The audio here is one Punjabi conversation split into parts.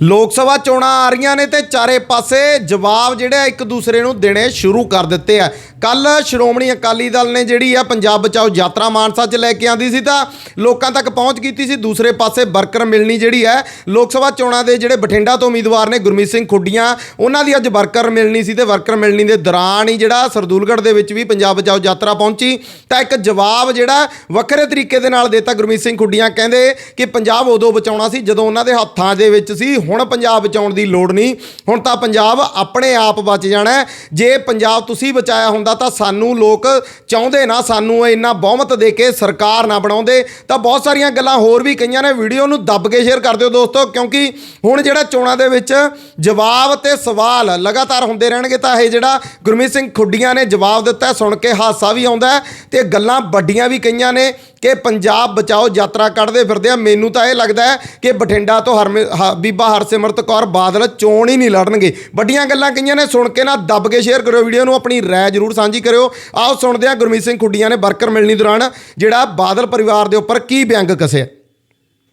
ਲੋਕ ਸਭਾ ਚੋਣਾਂ ਆ ਰਹੀਆਂ ਨੇ ਤੇ ਚਾਰੇ ਪਾਸੇ ਜਵਾਬ ਜਿਹੜੇ ਇੱਕ ਦੂਸਰੇ ਨੂੰ ਦੇਣੇ ਸ਼ੁਰੂ ਕਰ ਦਿੱਤੇ ਆ। ਕੱਲ ਸ਼੍ਰੋਮਣੀ ਅਕਾਲੀ ਦਲ ਨੇ ਜਿਹੜੀ ਆ ਪੰਜਾਬ ਬਚਾਓ ਯਾਤਰਾ ਮਾਨਸਾ 'ਚ ਲੈ ਕੇ ਆਂਦੀ ਸੀ ਤਾਂ ਲੋਕਾਂ ਤੱਕ ਪਹੁੰਚ ਕੀਤੀ ਸੀ। ਦੂਸਰੇ ਪਾਸੇ ਵਰਕਰ ਮਿਲਣੀ ਜਿਹੜੀ ਹੈ ਲੋਕ ਸਭਾ ਚੋਣਾਂ ਦੇ ਜਿਹੜੇ ਬਠਿੰਡਾ ਤੋਂ ਉਮੀਦਵਾਰ ਨੇ ਗੁਰਮੀਤ ਸਿੰਘ ਖੁੱਡੀਆਂ, ਉਹਨਾਂ ਦੀ ਅੱਜ ਵਰਕਰ ਮਿਲਣੀ ਸੀ ਤੇ ਵਰਕਰ ਮਿਲਣੀ ਦੇ ਦੌਰਾਨ ਹੀ ਜਿਹੜਾ ਸਰਦੂਲਗੜ੍ਹ ਦੇ ਵਿੱਚ ਵੀ ਪੰਜਾਬ ਬਚਾਓ ਯਾਤਰਾ ਪਹੁੰਚੀ। ਤਾਂ ਇੱਕ ਜਵਾਬ ਜਿਹੜਾ ਵੱਖਰੇ ਤਰੀਕੇ ਦੇ ਨਾਲ ਦਿੱਤਾ ਗੁਰਮੀਤ ਸਿੰਘ ਖੁੱਡੀਆਂ, ਕਹਿੰਦੇ ਕਿ ਪੰਜਾਬ ਉਦੋਂ ਬਚਾਉਣਾ ਸੀ ਜਦੋਂ ਉਹਨਾਂ ਦੇ ਹੱਥਾਂ ਦੇ ਵਿੱਚ ਸੀ। ਹੁਣ ਪੰਜਾਬ ਬਚਾਉਣ ਦੀ ਲੋੜ ਨਹੀਂ। ਹੁਣ ਤਾਂ ਪੰਜਾਬ ਆਪਣੇ ਆਪ ਬਚ ਜਾਣਾ ਜੇ ਪੰਜਾਬ ਤੁਸੀਂ ਬਚਾਇਆ ਹੁੰਦਾ ਤਾਂ ਸਾਨੂੰ ਲੋਕ ਚਾਹੁੰਦੇ ਨਾ ਸਾਨੂੰ ਇੰਨਾ ਬਹੁਮਤ ਦੇ ਕੇ ਸਰਕਾਰ ਨਾ ਬਣਾਉਂਦੇ। ਤਾਂ ਬਹੁਤ ਸਾਰੀਆਂ ਗੱਲਾਂ ਹੋਰ ਵੀ ਕਈਆਂ ਨੇ ਵੀਡੀਓ ਨੂੰ ਦੱਬ ਕੇ ਸ਼ੇਅਰ ਕਰ ਦਿਓ ਦੋਸਤੋ, ਕਿਉਂਕਿ ਹੁਣ ਜਿਹੜਾ ਚੋਣਾਂ ਦੇ ਵਿੱਚ ਜਵਾਬ ਤੇ ਸਵਾਲ ਲਗਾਤਾਰ ਹੁੰਦੇ ਰਹਿਣਗੇ ਤਾਂ ਇਹ ਜਿਹੜਾ ਗੁਰਮੀਤ ਸਿੰਘ ਖੁੱਡੀਆਂ ਨੇ ਜਵਾਬ ਦਿੱਤਾ, ਸੁਣ ਕੇ ਹਾਸਾ ਵੀ ਆਉਂਦਾ ਹੈ ਤੇ ਗੱਲਾਂ ਵੱਡੀਆਂ ਵੀ ਕਈਆਂ ਨੇ ਕਿ ਪੰਜਾਬ ਬਚਾਓ, ਯਾਤਰਾ ਕੱਢਦੇ ਫਿਰਦੇ ਆ। ਮੈਨੂੰ ਤਾਂ ਇਹ ਲੱਗਦਾ ਹੈ ਕਿ ਬਠਿੰਡਾ ਤੋਂ ਹਰਮੇ ਹ- ਬੀਬਾ ਹਰਸਿਮਰਤ ਕੌਰ ਬਾਦਲ ਚੋਣ ਹੀ ਨਹੀਂ ਲੜਨਗੇ। ਵੱਡੀਆਂ ਗੱਲਾਂ ਕਈਆਂ ਨੇ ਸੁਣ ਕੇ ਨਾ ਦੱਬ ਕੇ ਸ਼ੇਅਰ ਕਰਿਓ ਵੀਡੀਓ ਨੂੰ ਆਪਣੀ ਰਾਏ ਜ਼ਰੂਰ ਸਾਂਝੀ ਕਰਿਓ। ਆਓ ਸੁਣਦੇ ਹਾਂ ਗੁਰਮੀਤ ਸਿੰਘ ਖੁੱਡੀਆਂ ਨੇ ਵਰਕਰ ਮਿਲਣੀ ਦੌਰਾਨ ਜਿਹੜਾ ਬਾਦਲ ਪਰਿਵਾਰ ਦੇ ਉੱਪਰ ਕੀ ਵਿਅੰਗ ਕਸਿਆ।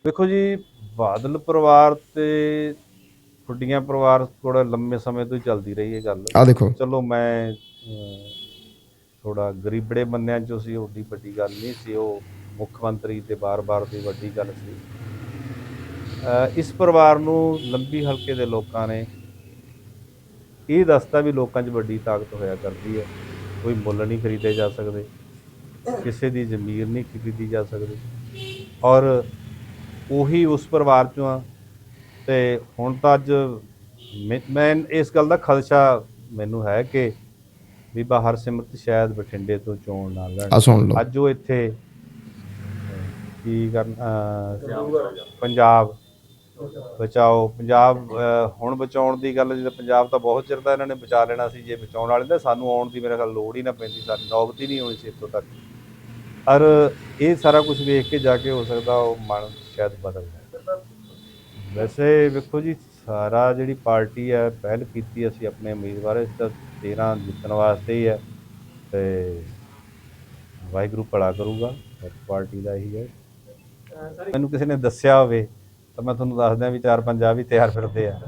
ਵੇਖੋ ਜੀ ਬਾਦਲ ਪਰਿਵਾਰ ਤੇ ਖੁੱਡੀਆਂ ਪਰਿਵਾਰ ਥੋੜਾ ਲੰਮੇ ਸਮੇਂ ਤੋਂ ਹੀ ਚੱਲਦੀ ਰਹੀ ਇਹ ਗੱਲ। ਆ ਦੇਖੋ। ਚਲੋ ਮੈਂ ਥੋੜਾ ਗਰੀਬੜੇ ਬੰਦਿਆਂ ਚੋਂ ਸੀ ਓਡੀ ਵੱਡੀ ਗੱਲ ਨਹੀਂ ਸੀ ਉਹ ਮੁੱਖ ਮੰਤਰੀ ਤੇ ਬਾਰ-ਬਾਰ ਦੀ ਵੱਡੀ ਗੱਲ ਸੀ। ਇਸ ਪਰਿਵਾਰ ਨੂੰ ਲੰਬੀ ਹਲਕੇ ਦੇ ਲੋਕਾਂ ਨੇ ਇਹ ਦੱਸਤਾ ਵੀ ਲੋਕਾਂ 'ਚ ਵੱਡੀ ਤਾਕਤ ਹੋਇਆ ਕਰਦੀ ਹੈ। ਕੋਈ ਮੁੱਲ ਨਹੀਂ ਖਰੀਦੇ ਜਾ ਸਕਦੇ। ਕਿਸੇ ਦੀ ਜ਼ਮੀਰ ਨਹੀਂ ਖਰੀਦੀ ਜਾ ਸਕਦੀ। ਔਰ ਉਹੀ ਉਸ ਪਰਿਵਾਰ ਚੋਂ ਆ। ਤੇ ਹੁਣ ਤਾਂ ਅੱਜ ਮੈਂ- ਇਸ ਗੱਲ ਦਾ ਖਦਸ਼ਾ ਮੈਨੂੰ ਹੈ ਕਿ ਬੀਬਾ ਹਰਸਿਮਰਤ ਸ਼ਾਇਦ ਬਠਿੰਡੇ ਤੋਂ ਚੋਣ ਨਾ ਲੜਨ। ਲਓ। ਅੱਜ ਉਹ ਇੱਥੇ ਕੀ ਕਰਨ ਪੰਜਾਬ ਬਚਾਓ। ਪੰਜਾਬ ਹੁਣ ਬਚਾਉਣ ਦੀ ਗੱਲ ਜਦੋਂ ਪੰਜਾਬ ਤਾਂ ਬਹੁਤ ਚਿਰ ਦਾ ਇਹਨਾਂ ਨੇ ਬਚਾ ਲੈਣਾ ਸੀ ਜੇ ਬਚਾਉਣ ਵਾਲੇ ਤਾਂ ਸਾਨੂੰ ਆਉਣ ਦੀ ਮੇਰੇ ਖਿਆਲ ਲੋੜ ਹੀ ਨਾ ਪੈਂਦੀ ਸਾਡੀ ਨੌਬਤ ਹੀ ਨਹੀਂ ਹੋਣੀ ਸੀ ਇੱਥੋਂ ਤੱਕ। ਔਰ ਇਹ ਸਾਰਾ ਕੁਝ ਵੇਖ ਕੇ ਜਾ ਕੇ ਹੋ ਸਕਦਾ ਉਹ ਮਨ ਸ਼ਾਇਦ ਬਦਲ ਜਾਏ। ਵੈਸੇ ਵੇਖੋ ਜੀ ਸਾਰਾ ਜਿਹੜੀ ਪਾਰਟੀ ਹੈ ਪਹਿਲ ਕੀਤੀ ਅਸੀਂ ਆਪਣੇ ਉਮੀਦਵਾਰ ਇਸ ਤਾਂ 13 ਜਿੱਤਣ ਵਾਸਤੇ ਹੀ ਹੈ। ਤੇ ਵਾਹਿਗੁਰੂ ਭਲਾ ਕਰੂਗਾ ਪਾਰਟੀ ਦਾ ਇਹੀ ਹੈ। ਮੈਨੂੰ ਕਿਸੇ ਨੇ ਦੱਸਿਆ ਹੋਵੇ ਤਾਂ ਮੈਂ ਤੁਹਾਨੂੰ ਦੱਸ ਦਿਆਂ ਵੀ ਚਾਰ ਪੰਜਾਬ ਵੀ ਤਿਆਰ ਫਿਰਦੇ ਆ।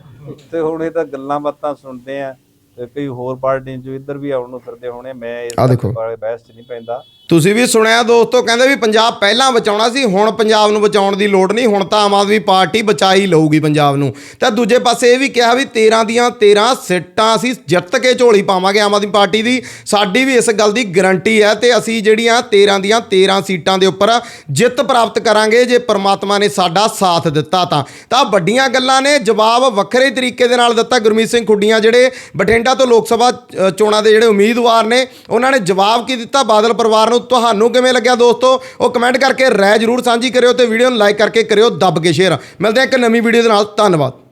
ਤੇ ਹੁਣ ਇਹ ਤਾਂ ਗੱਲਾਂ ਬਾਤਾਂ ਸੁਣਦੇ ਆ ਤੇ ਕਈ ਹੋਰ ਪਾਰਟੀਆਂ ਚ ਇੱਧਰ ਵੀ ਆਉਣ ਨੂੰ ਫਿਰਦੇ ਹੋਣੇ ਮੈਂ ਇਸ। ਬਾਰੇ ਬਹਿਸ ਚ ਨਹੀਂ ਪੈਂਦਾ। ਤੁਸੀਂ ਵੀ ਸੁਣਿਆ ਦੋਸਤੋ, ਕਹਿੰਦੇ ਵੀ ਪੰਜਾਬ ਪਹਿਲਾਂ ਬਚਾਉਣਾ ਸੀ, ਹੁਣ ਪੰਜਾਬ ਨੂੰ ਬਚਾਉਣ ਦੀ ਲੋੜ ਨਹੀਂ, ਹੁਣ ਤਾਂ ਆਮ ਆਦਮੀ ਪਾਰਟੀ ਬਚਾ ਹੀ ਲਊਗੀ ਪੰਜਾਬ ਨੂੰ। ਤਾਂ ਦੂਜੇ ਪਾਸੇ ਇਹ ਵੀ ਕਿਹਾ ਵੀ 13 ਦੀਆਂ 13 ਸੀਟਾਂ ਅਸੀਂ ਜਿੱਤ ਕੇ ਝੋਲੀ ਪਾਵਾਂਗੇ ਆਮ ਆਦਮੀ ਪਾਰਟੀ ਦੀ। ਸਾਡੀ ਵੀ ਇਸ ਗੱਲ ਦੀ ਗਰੰਟੀ ਹੈ ਤੇ ਅਸੀਂ ਜਿਹੜੀਆਂ 13 ਦੀਆਂ 13 ਸੀਟਾਂ ਦੇ ਉੱਪਰ ਜਿੱਤ ਪ੍ਰਾਪਤ ਕਰਾਂਗੇ, ਜੇ ਪ੍ਰਮਾਤਮਾ ਨੇ ਸਾਡਾ ਸਾਥ ਦਿੱਤਾ ਤਾਂ। ਤਾਂ ਵੱਡੀਆਂ ਗੱਲਾਂ ਨੇ, ਜਵਾਬ ਵੱਖਰੇ ਤਰੀਕੇ ਦੇ ਨਾਲ ਦਿੱਤਾ ਗੁਰਮੀਤ ਸਿੰਘ ਖੁੱਡੀਆਂ, ਜਿਹੜੇ ਬਠਿੰਡਾ ਤੋਂ ਲੋਕ ਸਭਾ ਚੋਣਾਂ ਦੇ ਜਿਹੜੇ ਉਮੀਦਵਾਰ ਨੇ, ਉਹਨਾਂ ਨੇ ਜਵਾਬ ਕੀ ਦਿੱਤਾ? ਬਾਦਲ ਪਰਿਵਾਰ ਨੂੰ ਤੁਹਾਨੂੰ ਕਿਵੇਂ ਲੱਗਿਆ ਦੋਸਤੋ? ਉਹ ਕਮੈਂਟ ਕਰਕੇ ਰਾਏ ਜ਼ਰੂਰ ਸਾਂਝੀ ਕਰਿਓ ਤੇ ਵੀਡੀਓ ਨੂੰ ਲਾਈਕ ਕਰਕੇ ਕਰਿਓ, ਦੱਬ ਕੇ ਸ਼ੇਅਰ ਮਿਲਦੇ ਹਾਂ ਇੱਕ ਨਵੀਂ ਵੀਡੀਓ ਦੇ ਨਾਲ। ਧੰਨਵਾਦ।